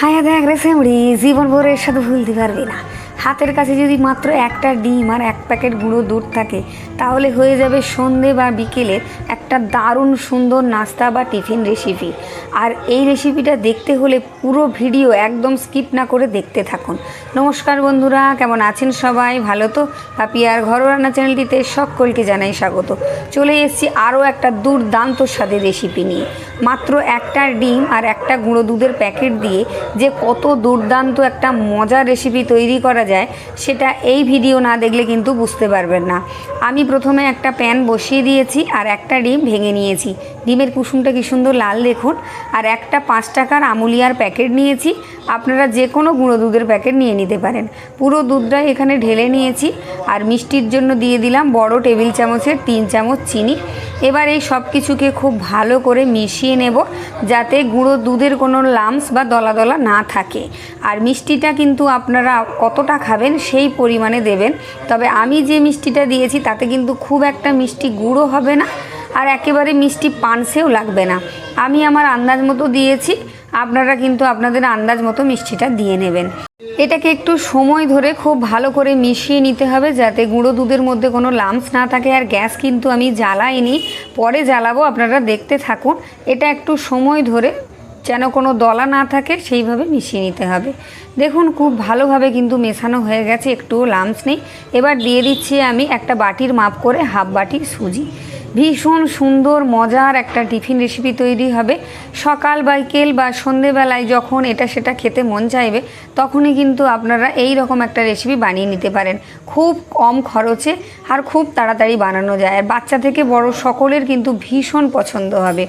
খায়া দেখ রে সেমড়ি জীবন ভরে এর সাথে ভুলতে পারবি না। হাতের কাছে যদি মাত্র একটা ডিম আর এক প্যাকেট গুঁড়ো দুধ থাকে, তাহলে হয়ে যাবে সন্ধে বা বিকেলে একটা দারুণ সুন্দর নাস্তা বা টিফিন রেসিপি আর এই রেসিপিটা দেখতে হলে পুরো ভিডিও একদম স্কিপ না করে দেখতে থাকুন। নমস্কার বন্ধুরা, কেমন আছেন সবাই? ভালো তো? পাপিয়ার ঘরোয়া রান্না চ্যানেলটিতে সকলকে জানাই স্বাগত। চলে এসেছি আরও একটা দুর্দান্ত স্বাদের রেসিপি নিয়ে। মাত্র একটা ডিম আর একটা গুঁড়ো দুধের প্যাকেট দিয়ে যে কত দুর্দান্ত একটা মজার রেসিপি তৈরি করা যায়, সেটা এই ভিডিও না দেখলে কিন্তু বুঝতে পারবেন না। আমি প্রথমে একটা প্যান বসিয়ে দিয়েছি আর একটা ডিম ভেঙে নিয়েছি। ডিমের কুসুমটা কি সুন্দর লাল দেখুন। আর একটা পাঁচ টাকার আমুলিয়ার প্যাকেট নিয়েছি। আপনারা যে কোনো গুঁড়ো দুধের প্যাকেট নিয়ে নিতে পারেন। পুরো দুধটা এখানে ঢেলে নিয়েছি। আর মিষ্টির জন্য দিয়ে দিলাম বড় টেবিল চামচের তিন চামচ চিনি। এবার এই সব কিছুকে খুব ভালো করে মিশিয়ে নেব যাতে গুঁড়ো দুধের কোনো লামস বা দলা দলা না থাকে। আর মিষ্টিটা কিন্তু আপনারা কতটা খাবেন সেই পরিমাণে দেবেন। তবে আমি যে মিষ্টিটা দিয়েছি তাতে কিন্তু খুব একটা মিষ্টি গুঁড়ো হবে না আর একেবারে মিষ্টি পানসেও লাগবে না। আমি আমার আন্দাজ মতো দিয়েছি, আপনারা কিন্তু আপনাদের আন্দাজ মতো মিষ্টিটা দিয়ে নেবেন। এটাকে একটু সময় ধরে খুব ভালো করে মিশিয়ে নিতে হবে যাতে গুঁড়ো দুধের মধ্যে কোনো লামস না থাকে। আর গ্যাস কিন্তু আমি জ্বালাইনি, পরে জ্বালাবো, আপনারা দেখতে থাকুন। এটা একটু সময় ধরে যেন কোনো দলা না থাকে, সেইভাবে মিশিয়ে নিতে হবে। দেখুন, খুব ভালোভাবে কিন্তু মেশানো হয়ে গেছে, একটুও লামস নেই। এবার দিয়ে দিচ্ছি আমি একটা বাটির মাপ করে হাফ বাটি সুজি। ভীষণ সুন্দর, মজার একটা টিফিন রেসিপি তৈরি হবে। সকাল বিকেল বা সন্ধেবেলায় যখন এটা সেটা খেতে মন চাইবে, তখনই কিন্তু আপনারা এই রকম একটা রেসিপি বানিয়ে নিতে পারেন। খুব কম খরচে আর খুব তাড়াতাড়ি বানানো যায়। আর বাচ্চা থেকে বড় সকলের কিন্তু ভীষণ পছন্দ হবে।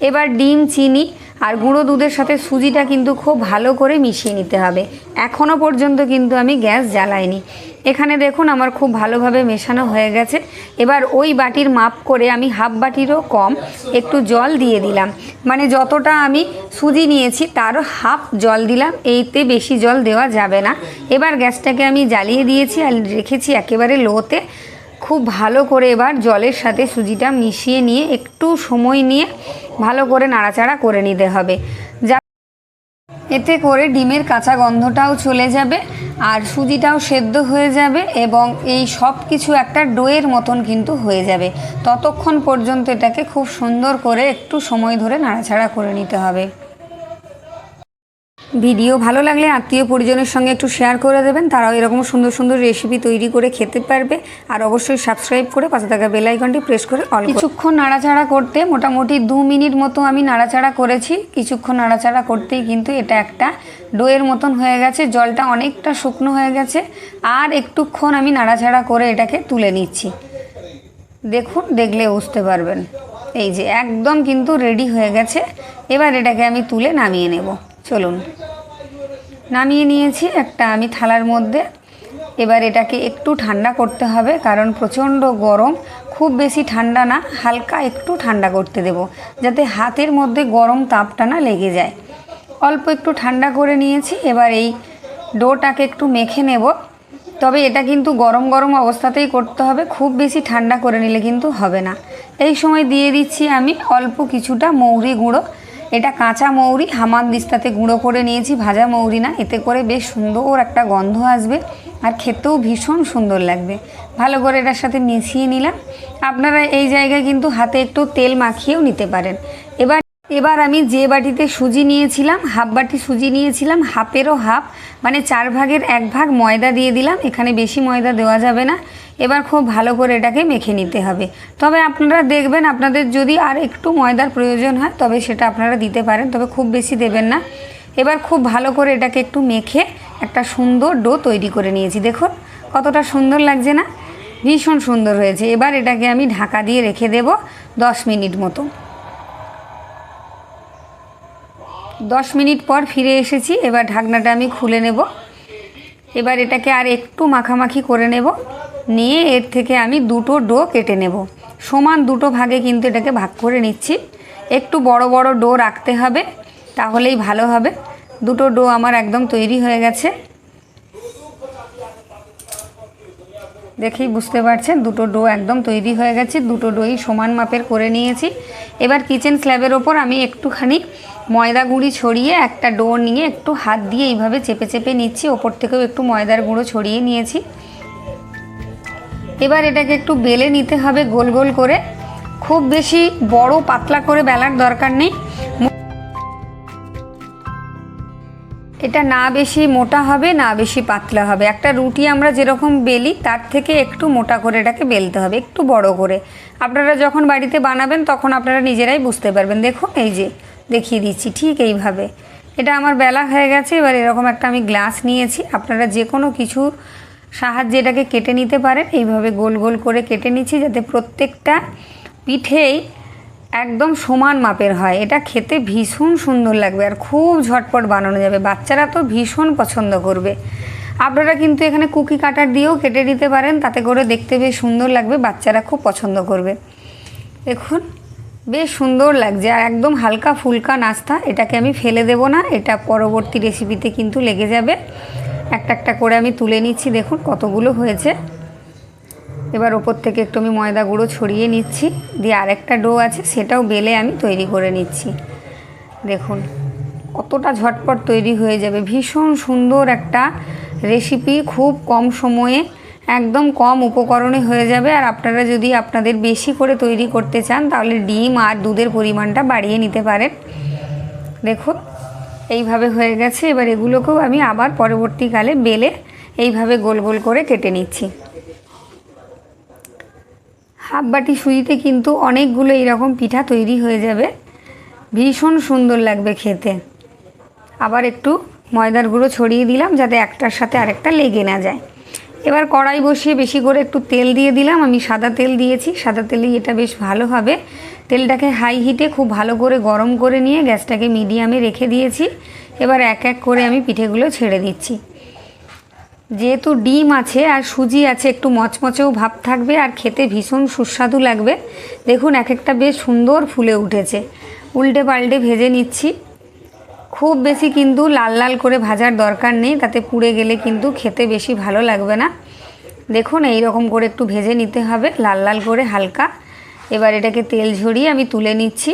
এবার ডিম, চিনি আর গুঁড়ো দুধের সাথে সুজিটা কিন্তু খুব ভালো করে মিশিয়ে নিতে হবে। এখনও পর্যন্ত কিন্তু আমি গ্যাস জ্বালাইনি। এখানে দেখুন আমার খুব ভালোভাবে মেশানো হয়ে গেছে। এবার ওই বাটির মাপ করে আমি হাফ বাটিরও কম একটু জল দিয়ে দিলাম। মানে যতটা আমি সুজি নিয়েছি তারও হাফ জল দিলাম, এইতে বেশি জল দেওয়া যাবে না। এবার গ্যাসটাকে আমি জ্বালিয়ে দিয়েছি আর রেখেছি একেবারে লোতে। খুব ভালো করে এবার জলের সাথে সুজিটা মিশিয়ে নিয়ে একটু সময় নিয়ে ভালো করে নাড়াচাড়া করে নিতে হবে। এতে করে ডিমের কাঁচা গন্ধটাও চলে যাবে আর সুজিটাও সেদ্ধ হয়ে যাবে এবং এই সব কিছু একটা ডোয়ের মতন কিন্তু হয়ে যাবে। ততক্ষণ পর্যন্ত এটাকে খুব সুন্দর করে একটু সময় ধরে নাড়াচাড়া করে নিতে হবে। ভিডিও ভালো লাগলে আত্মীয় পরিজনের সঙ্গে একটু শেয়ার করে দেবেন। তারাও এরকম সুন্দর সুন্দর রেসিপি তৈরি করে খেতে পারবে। আর অবশ্যই সাবস্ক্রাইব করে পাশে থাকা বেল আইকনটি প্রেস করে অল কিছুক্ষণ নাড়াচাড়া করতে মোটামুটি দু মিনিট মতো আমি নাড়াচাড়া করেছি। কিছুক্ষণ নাড়াচাড়া করতেই কিন্তু এটা একটা ডোয়ের মতন হয়ে গেছে। জলটা অনেকটা শুকনো হয়ে গেছে। আর একটুক্ষণ আমি নাড়াচাড়া করে এটাকে তুলে নিচ্ছি। দেখুন, দেখলে বুঝতে পারবেন। এই যে একদম কিন্তু রেডি হয়ে গেছে। এবার এটাকে আমি তুলে নামিয়ে নেব। চলুন। নামিয়ে নিয়েছি একটা আমি থালার মধ্যে। এবার এটাকে একটু ঠান্ডা করতে হবে, কারণ প্রচণ্ড গরম। খুব বেশি ঠান্ডা না, হালকা একটু ঠান্ডা করতে দেব, যাতে হাতের মধ্যে গরম তাপটা না লেগে যায়। অল্প একটু ঠান্ডা করে নিয়েছি, এবার এই ডোটাকে একটু মেখে নেব। তবে এটা কিন্তু গরম গরম অবস্থাতেই করতে হবে, খুব বেশি ঠান্ডা করে নিলে কিন্তু হবে না। এই সময় দিয়ে দিচ্ছি আমি অল্প কিছুটা মৌরি গুঁড়ো। এটা কাঁচা মৌরি হামান দিস্তাতে গুঁড়ো করে নিয়েছি, ভাজা মৌরি না, এতে করে বেশ সুন্দর একটা গন্ধ আসবে আর খেতেও ভীষণ সুন্দর লাগবে। ভালো করে এটার সাথে মিশিয়ে নিলাম। আপনারা এই জায়গায় কিন্তু হাতে একটু তেল মাখিয়েও নিতে পারেন। এবার এবার আমি যে বাটিতে সুজি নিয়েছিলাম, হাফ বাটি সুজি নিয়েছিলাম, হাফেরও হাফ মানে চার ভাগের এক ভাগ ময়দা দিয়ে দিলাম, এখানে বেশি ময়দা দেওয়া যাবে না। এবার খুব ভালো করে এটাকে মেখে নিতে হবে। তবে আপনারা দেখবেন, আপনাদের যদি আর একটু ময়দার প্রয়োজন হয়, তবে সেটা আপনারা দিতে পারেন, তবে খুব বেশি দেবেন না। এবার খুব ভালো করে এটাকে একটু মেখে একটা সুন্দর ডো তৈরি করে নিয়েছি। দেখুন, কতটা সুন্দর লাগছে না? ভীষণ সুন্দর হয়েছে। এবার এটাকে আমি ঢাকা দিয়ে রেখে দেব দশ মিনিট মতো। দশ মিনিট পর ফিরে এসেছি, এবার ঢাকনাটা আমি খুলে নেব। এবার এটাকে আর একটু মাখামাখি করে নেব, নিয়ে এর থেকে আমি দুটো ডো কেটে নেব। সমান দুটো ভাগে কিন্তু এটাকে ভাগ করে নিচ্ছি। একটু বড় বড় ডো রাখতে হবে, তাহলেই ভালো হবে। দুটো ডো আমার একদম তৈরি হয়ে গেছে। দেখেই বুঝতে পারছেন? দুটো ডো একদম তৈরি হয়ে গেছে, দুটো ডোই সমান মাপের করে নিয়েছি। এবার কিচেন স্ল্যাবের ওপর আমি একটুখানি ময়দা গুঁড়ি ছড়িয়ে একটা ডো নিয়ে একটু হাত দিয়ে এইভাবে চেপে চেপে নিচ্ছি। ওপর থেকেও একটু ময়দার গুঁড়ো ছড়িয়ে নিয়েছি। এবার এটাকে একটু বেলে নিতে হবে গোল গোল করে। খুব বেশি বড় পাতলা করে বেলার দরকার নেই। এটা না বেশি মোটা হবে, না বেশি পাতলা হবে। একটা রুটি আমরা যেরকম বেলি, তার থেকে একটু মোটা করে এটাকে বেলতে হবে, একটু বড় করে। আপনারা যখন বাড়িতে বানাবেন, তখন আপনারা নিজেরাই বুঝতে পারবেন। দেখুন, এই যে দেখিয়ে দিচ্ছি, ঠিক এইভাবে। এটা আমার বেলা হয়ে গেছে, এবার এরকম একটা আমি গ্লাস নিয়েছি। আপনারা যে কোনো কিছু সাহায্যে এটাকে কেটে নিতে পারেন। এইভাবে গোল গোল করে কেটে নিচ্ছি যাতে প্রত্যেকটা পিঠেই একদম সমান মাপের হয়। এটা খেতে ভীষণ সুন্দর লাগবে আর খুব ঝটপট বানানো যাবে। বাচ্চারা তো ভীষণ পছন্দ করবে। আপনারা কিন্তু এখানে কুকি কাটার দিয়েও কেটে দিতে পারেন, তাতে করে দেখতে বেশ সুন্দর লাগবে, বাচ্চারা খুব পছন্দ করবে। দেখুন বেশ সুন্দর লাগছে আর একদম হালকা ফুলকা নাস্তা। এটাকে আমি ফেলে দেব না, এটা পরবর্তী রেসিপিতে কিন্তু লেগে যাবে। একটা একটা করে আমি তুলে নিচ্ছি, দেখুন কতগুলো হয়েছে। এবার ওপর থেকে একটু আমি ময়দা গুঁড়ো ছড়িয়ে নিচ্ছি, দিয়ে আরেকটা ডো আছে, সেটাও বেলে আমি তৈরি করে নিচ্ছি। দেখুন কতটা ঝটপট তৈরি হয়ে যাবে, ভীষণ সুন্দর একটা রেসিপি খুব কম সময়ে একদম কম উপকরণে হয়ে যাবে। আর আপনারা যদি আপনাদের বেশি করে তৈরি করতে চান, তাহলে ডিম আর দুধের পরিমাণটা বাড়িয়ে নিতে পারেন। দেখুন, এইভাবে হয়ে গেছে। এবার এগুলোকেও আমি আবার পরবর্তীকালে বেলে এইভাবে গোল গোল করে কেটে নিচ্ছি। হাফ বাটি সুজিতে কিন্তু অনেকগুলো এইরকম পিঠা তৈরি হয়ে যাবে। ভীষণ সুন্দর লাগবে খেতে। আবার একটু ময়দার গুঁড়ো ছড়িয়ে দিলাম, যাতে একটার সাথে আরেকটা লেগে না যায়। এবার কড়াই বসিয়ে বেশি করে একটু তেল দিয়ে দিলাম। আমি সাদা তেল দিয়েছি। সাদা তেলেই এটা বেশ ভালো হবে। তেলটাকে হাই হিটে খুব ভালো করে গরম করে নিয়ে গ্যাসটাকে মিডিয়ামে রেখে দিয়েছি। এবার এক এক করে আমি পিঠেগুলো ছেড়ে দিচ্ছি। যেহেতু ডিম আছে আর সুজি আছে, একটু মচমচেও ভাব থাকবে আর খেতে ভীষণ সুস্বাদু লাগবে। দেখুন, এক একটা বেশ সুন্দর ফুলে উঠেছে। উল্টে পাল্টে ভেজে নিচ্ছি। খুব বেশি কিন্তু লাল লাল করে ভাজার দরকার নেই, তাতে পুড়ে গেলে কিন্তু খেতে বেশি ভালো লাগবে না। দেখুন, এই রকম করে একটু ভেজে নিতে হবে, লাল লাল করে হালকা। এবার এটাকে তেল ঝরিয়ে আমি তুলে নিচ্ছি।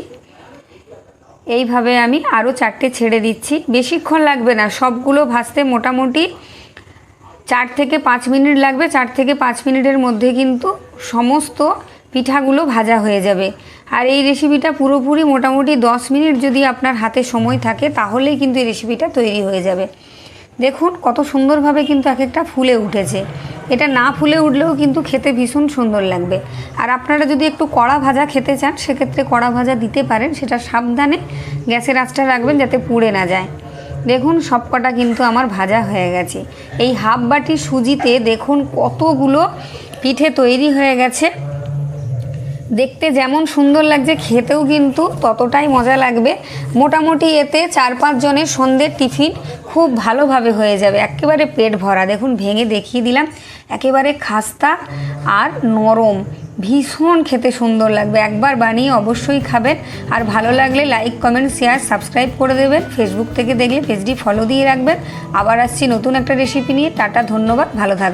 এইভাবে আমি আরও চারটে ছেড়ে দিচ্ছি। বেশিক্ষণ লাগবে না, সবগুলো ভাজতে মোটামুটি চার থেকে পাঁচ মিনিট লাগবে। চার থেকে পাঁচ মিনিটের মধ্যে কিন্তু সমস্ত পিঠাগুলো ভাজা হয়ে যাবে। আর এই রেসিপিটা পুরোপুরি মোটামুটি দশ মিনিট যদি আপনার হাতে সময় থাকে, তাহলেই কিন্তু এই রেসিপিটা তৈরি হয়ে যাবে। দেখুন কত সুন্দরভাবে কিন্তু এক একটা ফুলে উঠেছে। এটা না ফুলে উঠলেও কিন্তু খেতে ভীষণ সুন্দর লাগবে। আর আপনারা যদি একটু কড়া ভাজা খেতে চান, সেক্ষেত্রে কড়া ভাজা দিতে পারেন, সেটা সাবধানে গ্যাসের আঁচটা রাখবেন যাতে পুড়ে না যায়। দেখুন সবকটা কিন্তু আমার ভাজা হয়ে গেছে। এই হাফ বাটি সুজিতে দেখুন কতগুলো পিঠে তৈরি হয়ে গেছে। দেখতে যেমন সুন্দর লাগছে, খেতেও কিন্তু ততটাই মজা লাগবে। মোটামুটি এতে চার পাঁচ জনের সন্ধ্যের টিফিন খুব ভালোভাবে হয়ে যাবে। একেবারে পেট ভরা। দেখুন, ভেঙে দেখিয়ে দিলাম। একেবারে খাস্তা আর নরম। ভীষণ খেতে সুন্দর লাগবে। একবার বানিয়ে অবশ্যই খাবেন। আর ভালো লাগলে লাইক কমেন্ট শেয়ার সাবস্ক্রাইব করে দেবেন। ফেসবুক থেকে দেখলে পেজটি ফলো দিয়ে রাখবেন। আবার আসছি নতুন একটা রেসিপি নিয়ে। টাটা, ধন্যবাদ। ভালো থাকবেন।